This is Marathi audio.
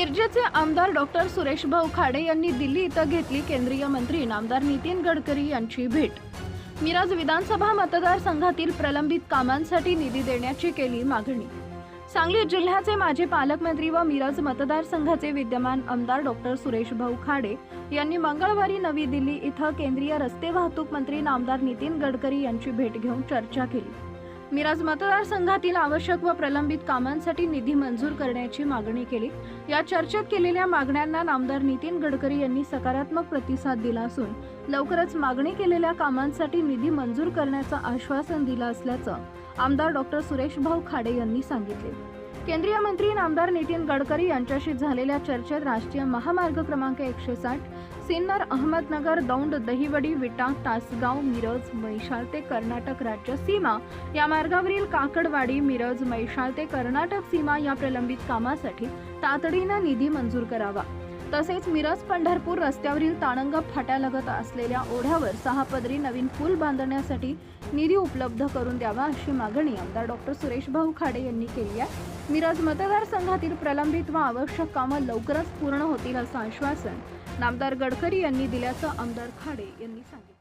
मिरजेचे आमदार सुरेश भाऊ खाडे यांनी दिल्ली इथं घेतली केंद्रीय मंत्री नामदार नितीन गडकरी यांची भेट. मिरज विधानसभा मतदारसंघातील प्रलंबित कामांसाठी निधी देण्याची केली मागणी. सांगली जिल्ह्याचे माजी पालकमंत्री व मिरज मतदारसंघाचे विद्यमान आमदार डॉक्टर सुरेश भाऊ खाडे यांनी मंगळवारी नवी दिल्ली इथं केंद्रीय रस्ते वाहतूक मंत्री नामदार नितीन गडकरी यांची भेट घेऊन चर्चा केली. मिराज मतदारसंघातील आवश्यक व प्रलंबित कामांसाठी निधी मंजूर करण्याची मागणी केली. या चर्चेत केलेल्या मागण्यांना नामदार नितीन गडकरी यांनी सकारात्मक प्रतिसाद दिला असून लवकरच मागणी केलेल्या कामांसाठी निधी मंजूर करण्याचं आश्वासन दिलं असल्याचं आमदार डॉक्टर सुरेश भाऊ खाडे यांनी सांगितले. केंद्रीय मंत्री नामदार नितीन गडकरी यांच्याशी झालेल्या चर्चेत राष्ट्रीय महामार्ग क्रमांक एकशे साठ सिन्नर अहमदनगर दौंड दहिवडी विटा तासगाव मिरज मैशाल ते कर्नाटक राज्य सीमा. या मार्गावरील काकडवाडी मिरज मैशाल ते कर्नाटक सीमा या प्रलंबित कामासाठी तातडीनं निधी मंजूर करावा. तसेच मिरज पंढरपूर रस्त्यावरील ताणंग फाट्यालगत असलेल्या ओढ्यावर सहा पदरी नवीन पूल बांधण्यासाठी निधी उपलब्ध करून द्यावा अशी मागणी आमदार डॉक्टर सुरेश भाऊ खाडे यांनी केली आहे. मिरज मतदारसंघातील प्रलंबित व आवश्यक कामं लवकरच पूर्ण होतील असं आश्वासन नामदार गडकरी यांनी दिल्याचं आमदार खाडे यांनी सांगितलं.